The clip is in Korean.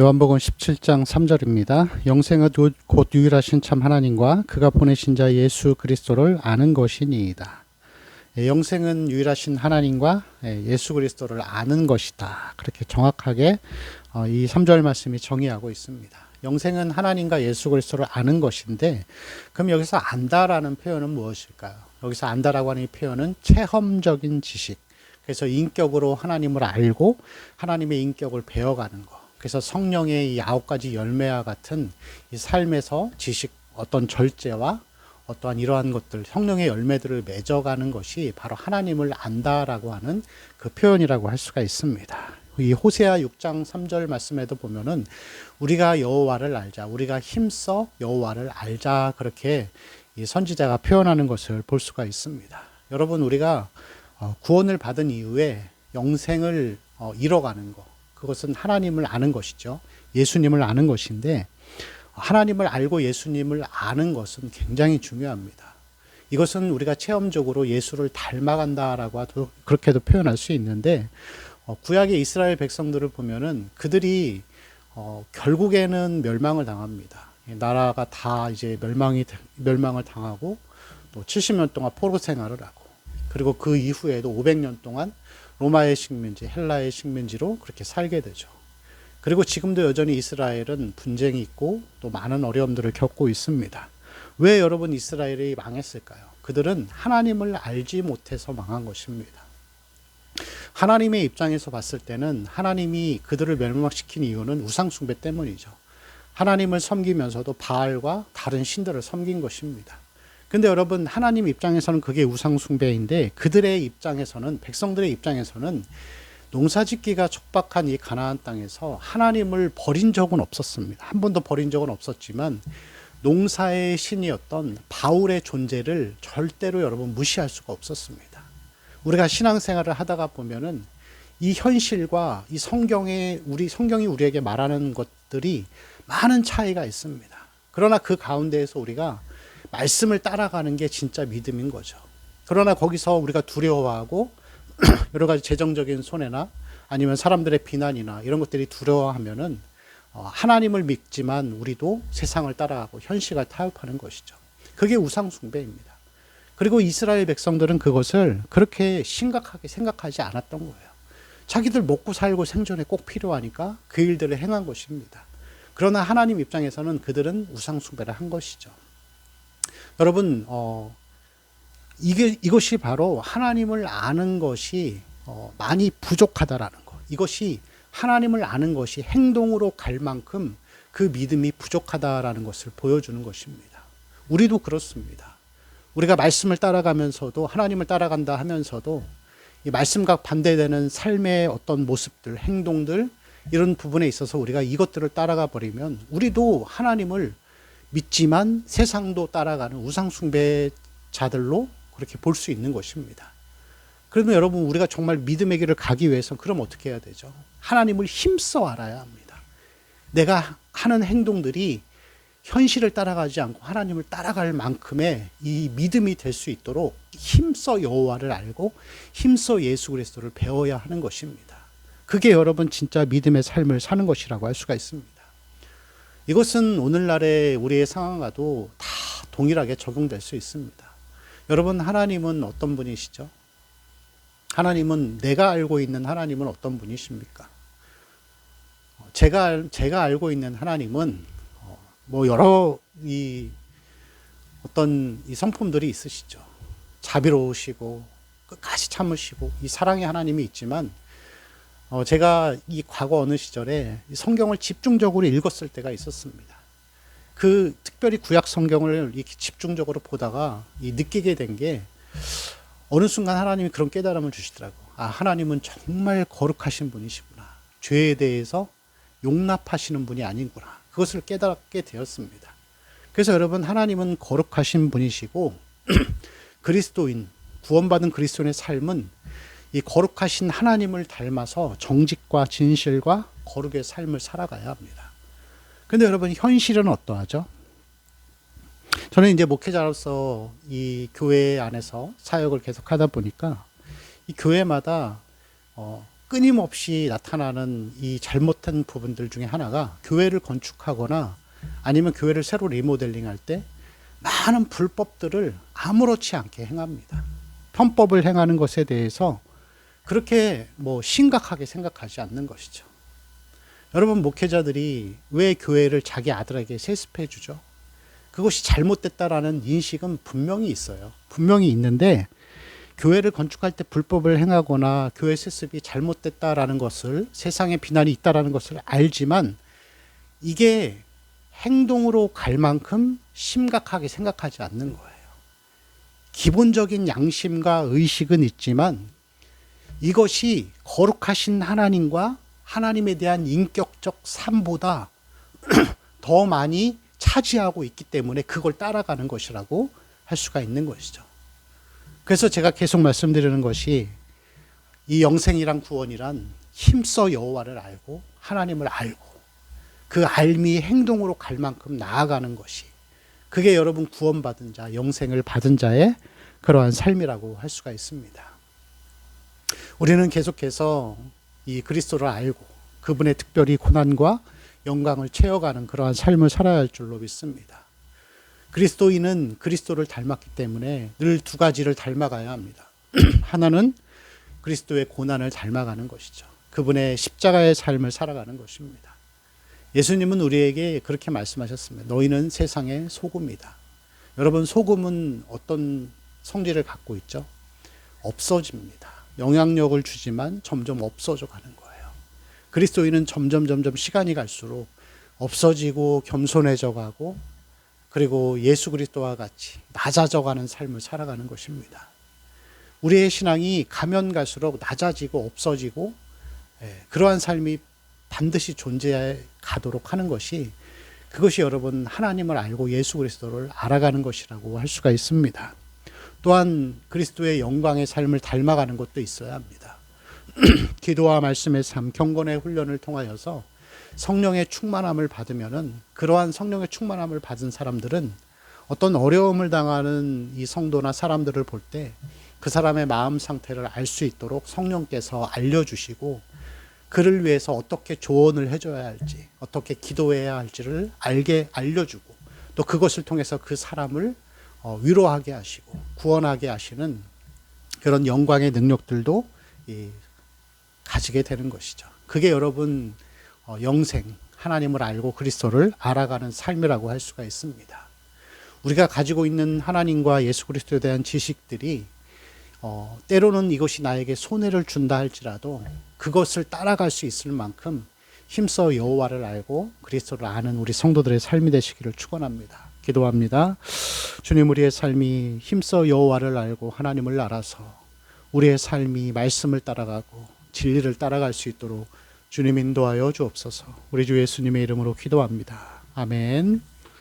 요한복음 17장 3절입니다. 영생은 곧 유일하신 참 하나님과 그가 보내신 자 예수 그리스도를 아는 것이니이다. 예, 영생은 유일하신 하나님과 예, 예수 그리스도를 아는 것이다. 그렇게 정확하게 어, 이 3절 말씀이 정의하고 있습니다. 영생은 하나님과 예수 그리스도를 아는 것인데 그럼 여기서 안다라는 표현은 무엇일까요? 여기서 안다라고 하는 이 표현은 체험적인 지식. 그래서 인격으로 하나님을 알고 하나님의 인격을 배워가는 것. 그래서 성령의 이 아홉 가지 열매와 같은 이 삶에서 지식, 어떤 절제와 어떠한 이러한 것들, 성령의 열매들을 맺어가는 것이 바로 하나님을 안다라고 하는 그 표현이라고 할 수가 있습니다. 이 호세아 6장 3절 말씀에도 보면은 우리가 여호와를 알자, 우리가 힘써 여호와를 알자 그렇게 이 선지자가 표현하는 것을 볼 수가 있습니다. 여러분 우리가 어, 구원을 받은 이후에 영생을 어, 잃어가는 것, 그것은 하나님을 아는 것이죠. 예수님을 아는 것인데 하나님을 알고 예수님을 아는 것은 굉장히 중요합니다. 이것은 우리가 체험적으로 예수를 닮아간다라고 그렇게도 표현할 수 있는데 어, 구약의 이스라엘 백성들을 보면은 그들이 어, 결국에는 멸망을 당합니다. 나라가 다 이제 멸망이 멸망을 당하고 또 70년 동안 포로 생활을 하고 그리고 그 이후에도 500년 동안 로마의 식민지, 헬라의 식민지로 그렇게 살게 되죠. 그리고 지금도 여전히 이스라엘은 분쟁이 있고 또 많은 어려움들을 겪고 있습니다. 왜 여러분 이스라엘이 망했을까요? 그들은 하나님을 알지 못해서 망한 것입니다. 하나님의 입장에서 봤을 때는 하나님이 그들을 멸망시킨 이유는 우상숭배 때문이죠. 하나님을 섬기면서도 바알과 다른 신들을 섬긴 것입니다. 근데 여러분 하나님 입장에서는 그게 우상 숭배인데 그들의 입장에서는 백성들의 입장에서는 농사짓기가 촉박한 이 가나안 땅에서 하나님을 버린 적은 없었습니다. 한 번도 버린 적은 없었지만 농사의 신이었던 바울의 존재를 절대로 여러분 무시할 수가 없었습니다. 우리가 신앙생활을 하다가 보면은 이 현실과 이 성경에 우리 성경이 우리에게 말하는 것들이 많은 차이가 있습니다. 그러나 그 가운데에서 우리가 말씀을 따라가는 게 진짜 믿음인 거죠. 그러나 거기서 우리가 두려워하고 여러 가지 재정적인 손해나 아니면 사람들의 비난이나 이런 것들이 두려워하면은 어, 하나님을 믿지만 우리도 세상을 따라가고 현실을 타협하는 것이죠. 그게 우상숭배입니다. 그리고 이스라엘 백성들은 그것을 그렇게 심각하게 생각하지 않았던 거예요. 자기들 먹고 살고 생존에 꼭 필요하니까 그 일들을 행한 것입니다. 그러나 하나님 입장에서는 그들은 우상숭배를 한 것이죠. 여러분, 어, 이게, 이것이 바로 하나님을 아는 것이 어, 많이 부족하다라는 것. 이것이 하나님을 아는 것이 행동으로 갈 만큼 그 믿음이 부족하다라는 것을 보여주는 것입니다. 우리도 그렇습니다. 우리가 말씀을 따라가면서도 하나님을 따라간다 하면서도 이 말씀과 반대되는 삶의 어떤 모습들, 행동들 이런 부분에 있어서 우리가 이것들을 따라가 버리면 우리도 하나님을 믿지만 세상도 따라가는 우상숭배자들로 그렇게 볼 수 있는 것입니다. 그러면 여러분 우리가 정말 믿음의 길을 가기 위해서는 그럼 어떻게 해야 되죠? 하나님을 힘써 알아야 합니다. 내가 하는 행동들이 현실을 따라가지 않고 하나님을 따라갈 만큼의 이 믿음이 될 수 있도록 힘써 여호와를 알고 힘써 예수 그리스도를 배워야 하는 것입니다. 그게 여러분 진짜 믿음의 삶을 사는 것이라고 할 수가 있습니다. 이것은 오늘날의 우리의 상황과도 다 동일하게 적용될 수 있습니다. 여러분, 하나님은 어떤 분이시죠? 하나님은 내가 알고 있는 하나님은 어떤 분이십니까? 제가 제가 알고 있는 하나님은 어, 뭐 여러 이 어떤 이 성품들이 있으시죠. 자비로우시고 끝까지 참으시고 이 사랑의 하나님이 있지만 어, 제가 이 과거 어느 시절에 성경을 집중적으로 읽었을 때가 있었습니다. 그 특별히 구약 성경을 이렇게 집중적으로 보다가 이 느끼게 된 게 어느 순간 하나님이 그런 깨달음을 주시더라고. 아, 하나님은 정말 거룩하신 분이시구나. 죄에 대해서 용납하시는 분이 아닌구나. 그것을 깨닫게 되었습니다. 그래서 여러분, 하나님은 거룩하신 분이시고, 그리스도인, 구원받은 그리스도인의 삶은 이 거룩하신 하나님을 닮아서 정직과 진실과 거룩의 삶을 살아가야 합니다. 근데 여러분 현실은 어떠하죠? 저는 이제 목회자로서 이 교회 안에서 사역을 계속 하다 보니까 이 교회마다 어 끊임없이 나타나는 이 잘못한 부분들 중에 하나가 교회를 건축하거나 아니면 교회를 새로 리모델링 할 때 많은 불법들을 아무렇지 않게 행합니다. 편법을 행하는 것에 대해서 그렇게 뭐 심각하게 생각하지 않는 것이죠. 여러분 목회자들이 왜 교회를 자기 아들에게 세습해 주죠? 그것이 잘못됐다라는 인식은 분명히 있어요. 분명히 있는데 교회를 건축할 때 불법을 행하거나 교회 세습이 잘못됐다라는 것을 세상에 비난이 있다라는 것을 알지만 이게 행동으로 갈 만큼 심각하게 생각하지 않는 거예요. 기본적인 양심과 의식은 있지만 이것이 거룩하신 하나님과 하나님에 대한 인격적 삶보다 더 많이 차지하고 있기 때문에 그걸 따라가는 것이라고 할 수가 있는 것이죠. 그래서 제가 계속 말씀드리는 것이 이 영생이란 구원이란 힘써 여호와를 알고 하나님을 알고 그 알미 행동으로 갈 만큼 나아가는 것이 그게 여러분 구원받은 자, 영생을 받은 자의 그러한 삶이라고 할 수가 있습니다. 우리는 계속해서 이 그리스도를 알고 그분의 특별히 고난과 영광을 채워가는 그러한 삶을 살아야 할 줄로 믿습니다. 그리스도인은 그리스도를 닮았기 때문에 늘 두 가지를 닮아가야 합니다. 하나는 그리스도의 고난을 닮아가는 것이죠. 그분의 십자가의 삶을 살아가는 것입니다. 예수님은 우리에게 그렇게 말씀하셨습니다. 너희는 세상의 소금이다. 여러분, 소금은 어떤 성질을 갖고 있죠? 없어집니다. 영향력을 주지만 점점 없어져 가는 거예요. 그리스도인은 점점 점점 시간이 갈수록 없어지고 겸손해져 가고 그리고 예수 그리스도와 같이 낮아져 가는 삶을 살아가는 것입니다. 우리의 신앙이 가면 갈수록 낮아지고 없어지고 예, 그러한 삶이 반드시 존재해 가도록 하는 것이 그것이 여러분 하나님을 알고 예수 그리스도를 알아가는 것이라고 할 수가 있습니다. 또한 그리스도의 영광의 삶을 닮아가는 것도 있어야 합니다. 기도와 말씀의 삶, 경건의 훈련을 통하여서 성령의 충만함을 받으면은 그러한 성령의 충만함을 받은 사람들은 어떤 어려움을 당하는 이 성도나 사람들을 볼 때 그 사람의 마음 상태를 알 수 있도록 성령께서 알려주시고 그를 위해서 어떻게 조언을 해줘야 할지, 어떻게 기도해야 할지를 알게 알려주고 또 그것을 통해서 그 사람을 어, 위로하게 하시고 구원하게 하시는 그런 영광의 능력들도 가지게 되는 것이죠. 그게 여러분 어, 영생, 하나님을 알고 그리스도를 알아가는 삶이라고 할 수가 있습니다. 우리가 가지고 있는 하나님과 예수 그리스도에 대한 지식들이 어, 때로는 이것이 나에게 손해를 준다 할지라도 그것을 따라갈 수 있을 만큼 힘써 여호와를 알고 그리스도를 아는 우리 성도들의 삶이 되시기를 축원합니다. 기도합니다. 주님 우리의 삶이 힘써 여호와를 알고 하나님을 알아서 우리의 삶이 말씀을 따라가고 진리를 따라갈 수 있도록 주님 인도하여 주옵소서. 우리 주 예수님의 이름으로 기도합니다. 아멘.